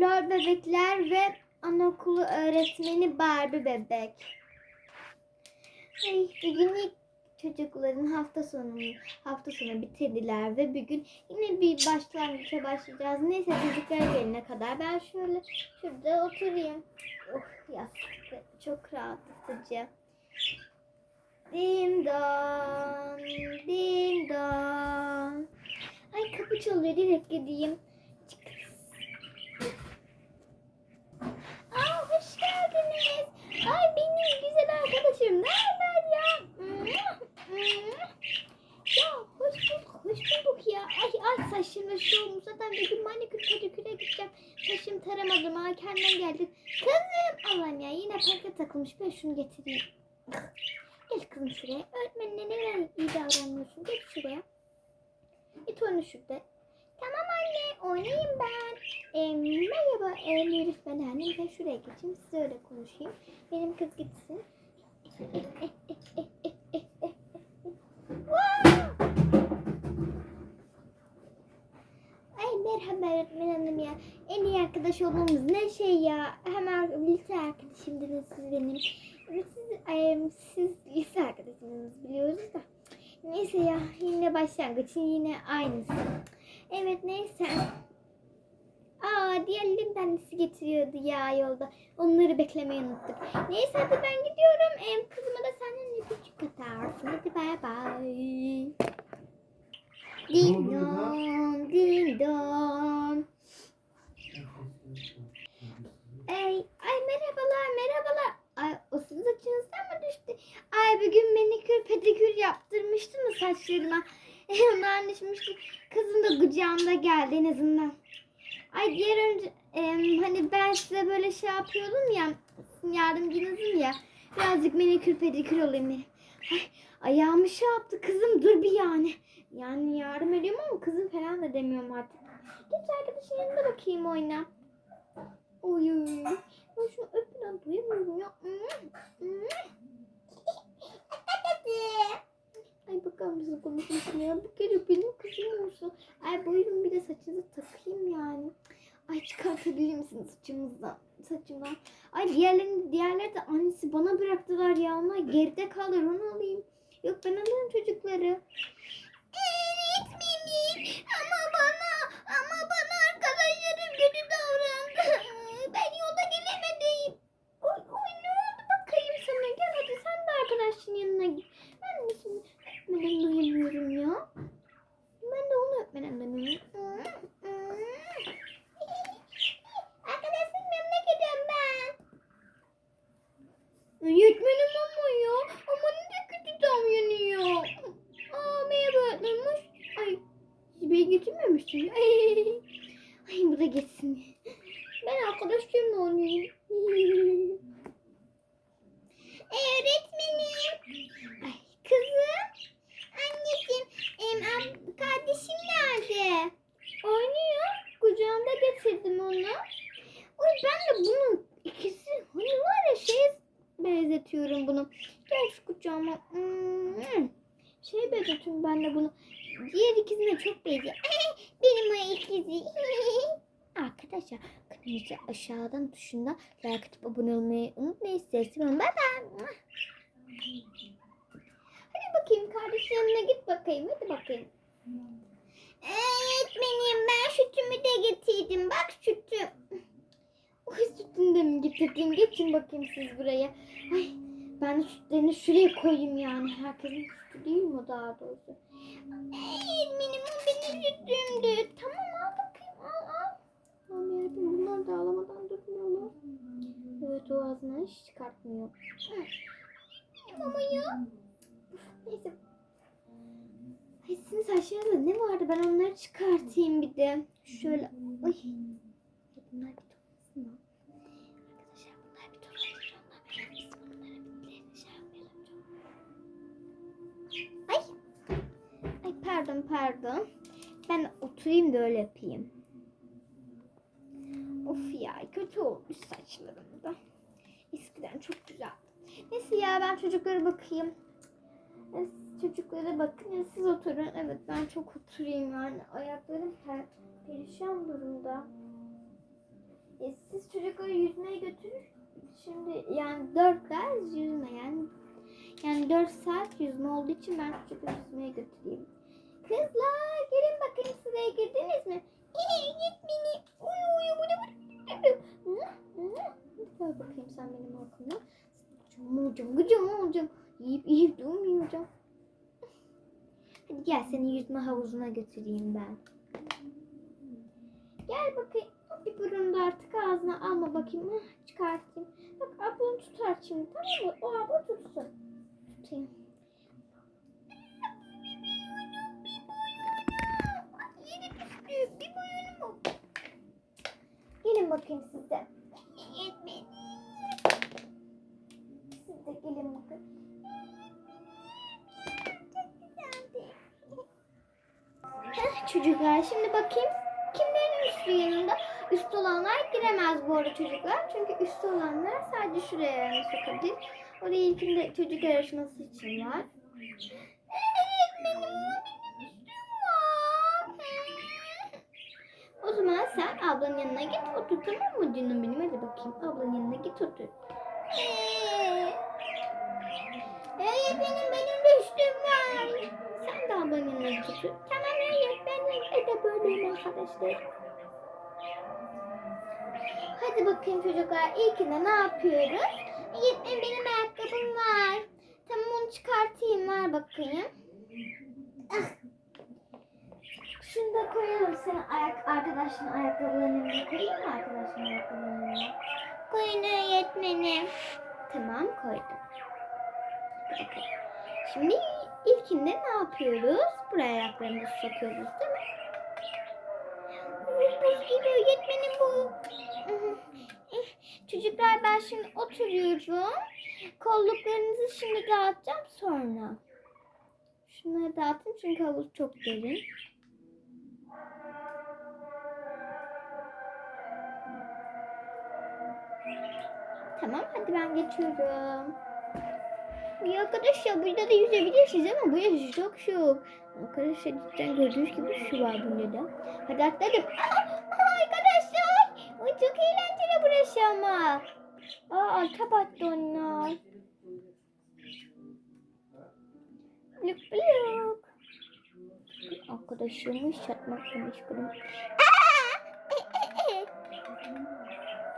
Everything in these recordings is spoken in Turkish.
Lor bebekler ve anaokulu öğretmeni Barbie bebek. Ay, bugün ilk çocukların hafta sonu hafta sonu bitirdiler ve bugün yine bir başlangıça başlayacağız. Neyse çocuklar gelene kadar ben şöyle şurada oturayım. Oh yastık çok rahatlatıcı. Dim dong, dim dong. Ay kapı çalıyor direkt gideyim. Çık. Aa hoş geldiniz. Ay benim arkadaşım. Ne haber ya? Ya hoş bulduk, hoş bulduk ya. Ay ay saçım da şu olmuş. Zaten bir gün manikür pediküre gideceğim. Saçım taramadım ha kendine geldim. Kızım Allah'ım ya yine parka takılmış. Ben şunu getireyim. Gel kızım şuraya. Öğretmenine ne kadar iyi davranıyorsun. Gel şuraya. Git onu şurada. Tamam anne oynayayım ben. E, merhaba e, Elif ben annem. Ben şuraya geçeyim size öyle konuşayım. Benim kız gitsin. Ay merhaba öğretmen hanım ya. En iyi arkadaş olmamız ne şey ya. Hemen lise arkadaşımdınız siz benim. Siz, ay, siz lise arkadaşımız biliyoruz da. Neyse ya yine başlangıç yine aynısı. Evet neyse. Aa diğerlerin annesi getiriyordu ya yolda. Onları beklemeyi unuttuk. Neyse hadi ben gidiyorum. Em kızıma da senden bir küçük atarsın. Hadi bay bay. Ding dong, ding dong. Ay, ay merhabalar, merhabalar. Ay o sizin saçınızdan mı düştü? Ay bugün manikür pedikür yaptırmıştım mı saçlarıma? Ondan düşmüştü. Kızım da kucağımda geldi en azından. Diğer önce em, hani ben size böyle şey yapıyordum ya yardımcınızım ya. Birazcık manikür pedikür olayım benim. Ay, ayağımı şey yaptı kızım dur bir yani. Yani yardım ediyorum ama kızım falan da demiyorum artık. Geç arkadaşın yanına bakayım oyna. Oy oy oy. Ben şunu öpülen duyamıyorum ya. Ay bakar mısın konuşmuşsun ya. Bir kere benim kızım olsun. Ay buyurun bir de saçınızı takayım yani. Ay çıkartabilir misiniz saçımızdan? Saçımdan. Ay diğerlerini, diğerleri de annesi bana bıraktılar ya. Onlar geride kalır onu alayım. Yok ben alırım çocukları. Öğretmenim ama bana ama bana arkadaşlarım kötü davrandı. Ben yolda gelemedim. Oy, oy ne oldu bakayım sana. Gel hadi sen de arkadaşın yanına git. Ben de şimdi öpmeden duyamıyorum ya. Ben de onu öpmeden duyamıyorum. Arkadaşın yanına gidiyorum ben. Öğretmenim ama ya. Ama ne kötü davranıyor. Aa merhaba öğretmenim. Ay beni getirmemişsin. Ay, ay bu da geçsin. Ben arkadaşlarımla oynayayım. Öğretmenim. Ay kızım. Anneciğim. Em, ab- kardeşim nerede? Oynuyor. Kucağımda getirdim onu. Oy ben de bunu ikisi hani var ya şey benzetiyorum bunu. Gel şu kucağıma. Hmm. Şey benzetiyorum ben de bunu. Diğer ikisine çok benziyor. Benim o ikizi. Arkadaşlar kanalımıza aşağıdan tuşuna like atıp abone olmayı unutmayın. Sizi Bye bye. Hadi bakayım kardeş yanına git bakayım. Hadi bakayım. Öğretmenim ben sütümü de getirdim. Bak sütüm. Oy sütünü de mi getirdim? Geçin bakayım siz buraya. Ay ben sütlerini şuraya koyayım yani. Herkesin sütü değil mi daha doğrusu? Öğretmenim sütümdü. Tamam al bakayım al al. Allah'ım yarabbim bunlar da ağlamadan durmuyorlar. Evet o ağzından hiç çıkartmıyor. Ama ya. Neyse. Ay sizin saçlarınızda ne vardı? Ben onları çıkartayım bir de. Şöyle. Ay. Bunlar bir toplasın mı? Arkadaşlar bunlar bir toplasın. Biz bunlara bitlerini şey yapmayalım. Ay. Ay pardon pardon. Ben oturayım da öyle yapayım. Of ya kötü olmuş saçlarım da. Eskiden çok güzeldi. Neyse ya ben çocuklara bakayım. E, Çocuklara bakın ya siz oturun. Evet ben çok oturayım yani. Ayaklarım per perişan durumda. çocukları yüzmeye götürür. Şimdi yani dört ders yüzme yani. Yani dört saat yüzme olduğu için ben çocukları yüzmeye götüreyim. Kızlar gelin bakayım sıraya girdiniz mi? İyi git beni. Uyu uyu bu da Gel bakayım sen benim arkamda. Gıcım olacağım, gıcım olacağım. Yiyip yiyip durmayacağım. Hadi gel seni yüzme havuzuna götüreyim ben. Gel bakayım. Bir burunu da artık ağzına alma bakayım. Hah, çıkartayım. Bak ablan tutar şimdi tamam mı? O abla tutsun. Tutayım. Gelin bakayım siz de. Siz de gelin bakın. Çocuklar şimdi bakayım kimlerin üstü yanında? Üstü olanlar giremez bu arada çocuklar. Çünkü üstü olanlar sadece şuraya sokabilir. Oraya ilkinde çocuk yarışması için var. Evet benim benim üstüm var. O zaman sen ablanın yanına git otur tamam mı canım benim? Hadi bakayım ablanın yanına git otur. Ee, Evet benim benim de üstüm var. Sen de ablanın yanına git otur. Tamam evet ben de böyleyim arkadaşlar. Hadi bakayım çocuklar ilkinde ne yapıyoruz? Gitme benim ayakkabım var. Tamam onu çıkartayım ver bakayım. Koyalım senin ayak, arkadaşın ayakkabılarının yanına koyayım mı arkadaşın ayakkabılarının yanına? Koyun öğretmenim. Tamam koydum. Bakın. Şimdi ilkinde ne yapıyoruz? Buraya ayaklarımızı sokuyoruz değil mi? Buz gibi öğretmenim bu. Çocuklar ben şimdi oturuyorum. Kolluklarınızı şimdi dağıtacağım sonra. Şunları dağıtın çünkü havuz çok derin. Tamam hadi ben geçiyorum. Bir arkadaşlar burada da yüzebilirsiniz ama bu yaşı çok şok. Arkadaşlar cidden gördüğünüz gibi su var bunda da. Hadi atladım. Aa, arkadaşlar. Ay, çok eğlenceli burası ama. Aa alta battı onlar. Bluk bluk. Arkadaşlarımı çatmakla meşgulüm.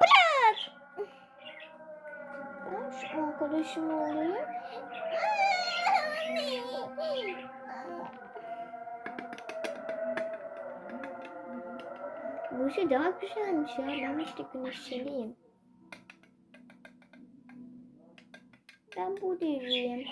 Bırak. Ben şu arkadaşım olayım. Bu şey daha güzelmiş ya. Ben işte güneşliyim. Ben bu deviyim.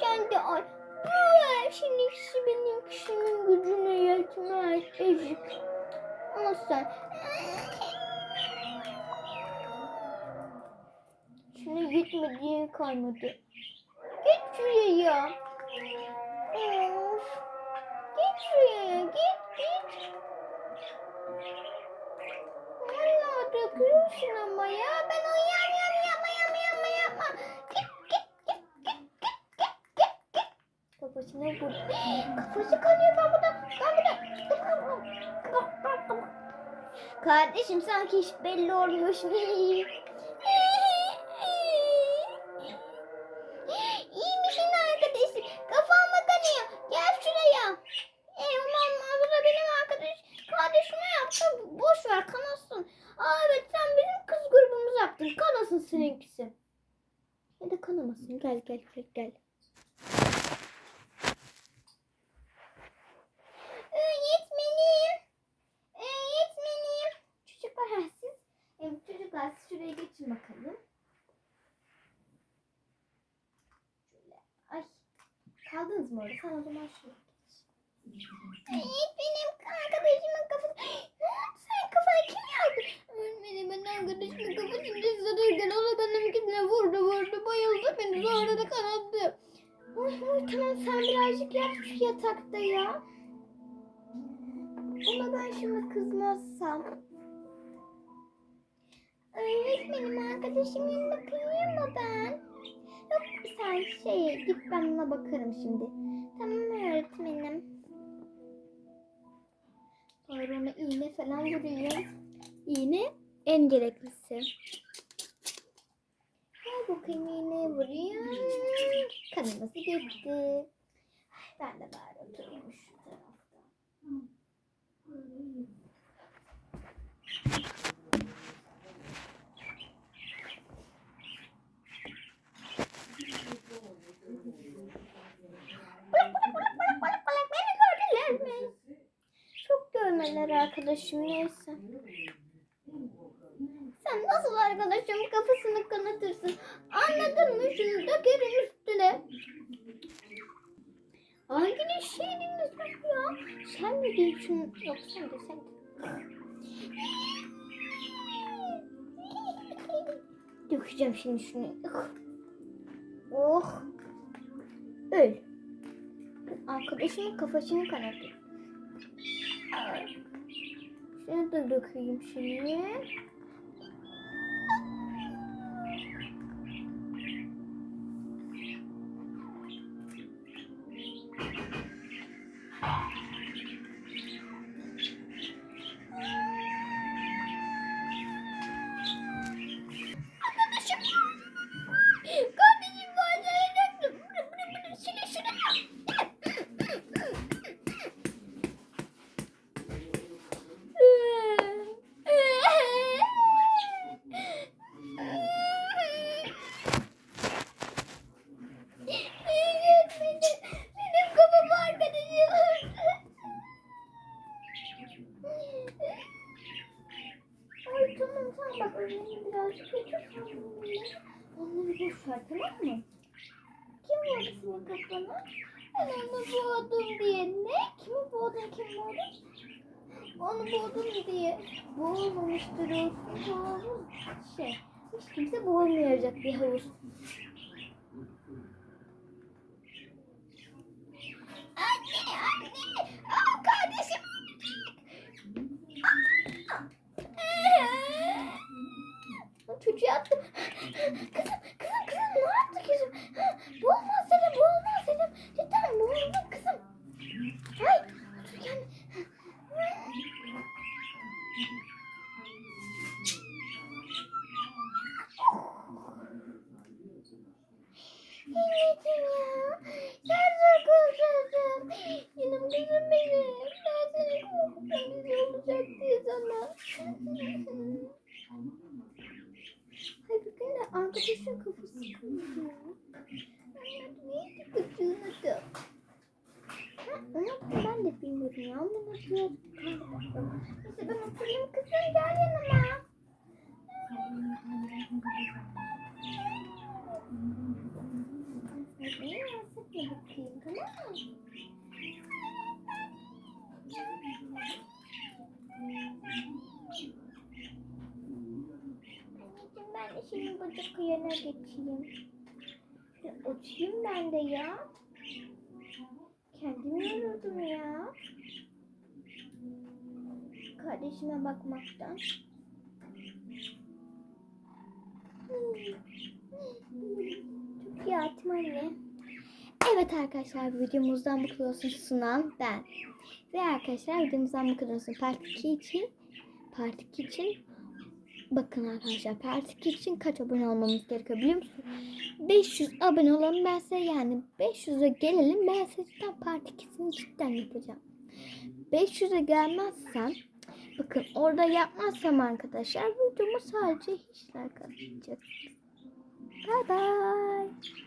Sen de al. Bu şimdi kişi benim kişimin gücüne yetmez. Ezik. Al sen. Şimdi gitmediği kalmadı. Git şuraya. Of. Git şuraya. Git git. Valla döküyorsun ama ya. Ben uyuyamıyorum. Yapma Kafasına vur. Kafası kanıyor ben burada. Ben burada. Kardeşim sanki hiç belli olmuyor şimdi. İyi misin arkadaşım? Kafam mı kanıyor? Gel şuraya. E aman bu da benim arkadaş. Kardeşime yaptı. Boş ver kanasın. Aa evet sen bizim kız grubumuzu yaptın. Kanasın seninkisi. Ya da kanamasın. Gel gel gel gel. Öğretmenim. Öğretmenim. Çocuklar ha, siz. Evet, çocuklar siz şuraya geçin bakalım. Şöyle. Ay. Kaldınız mı orada? Sen o zaman şuraya geç. Evet benim arkadaşımın kafası. Sen kafayı kim yaptı? Öğretmenim ben arkadaşımın kafasını ısırırken o da benimkine vurdu vurdu bayıldı beni sonra da kanattı. Oy oy tamam sen birazcık yat şu yatakta ya. Ama ben şimdi kızmazsam. Öğretmenim arkadaşım yanına kıyayım mı ben? Yok sen şey git ben buna bakarım şimdi. Tamam öğretmenim. Sonra ona iğne falan vuruyor. İğne en gereklisi. Ver bakayım iğne vuruyor. Kanaması gitti. Ben de bari oturayım şu tarafta. Görmeler arkadaşım neyse. Sen nasıl arkadaşım kafasını kanatırsın? Anladın mı? Şunu dökerim üstüne. Hanginiz şeyiniz bu ya? Sen mi şunu? Yok sen de sen de. Dökeceğim şimdi şunu. Oh. Öl. Arkadaşımın kafasını kanatır. Şunu da dökeyim şimdi. Onu boğdum diye. Ne? Kimi boğdun kim boğdu? Onu boğdum diye. Boğulmamıştır o. Boğulmuş şey. Hiç kimse boğulmayacak bir havuz. Anne anne. Aa, kardeşim ölecek. Çocuğu attım. Kızım ne yaptı kızım? Boğulmaz dedim, boğulmaz dedim. Cidden boğuldum kızım. Ay, otururken... Anneciğim ya. Sen zor kurtuldun. Canım kızım benim. Ben seni korkuttum. Güzel olacak diye sana. Hay bugün de arkadaşın kafası kızın adı? Ha, unuttum ben de bilmiyorum ya. Ama nasıl Neyse ben oturayım kızım gel yanıma. Bakayım tamam mı? Anneciğim ben de şimdi bacak kıyana geçeyim. Oturayım ben de ya. Kendimi yoruldum ya. Kardeşime bakmaktan. Çok yattım anne. Evet arkadaşlar videomuzdan bu kadar sunan ben. Ve arkadaşlar videomuzdan bu kadar. Part 2 için Part 2 için bakın arkadaşlar 2 için kaç abone olmamız gerekiyor biliyor musunuz? 500 abone olalım ben size yani 500'e gelelim ben size cidden Part 2'sini cidden yapacağım. 500'e gelmezsem bakın orada yapmazsam arkadaşlar videomu sadece hiç like atacak. Bye bye.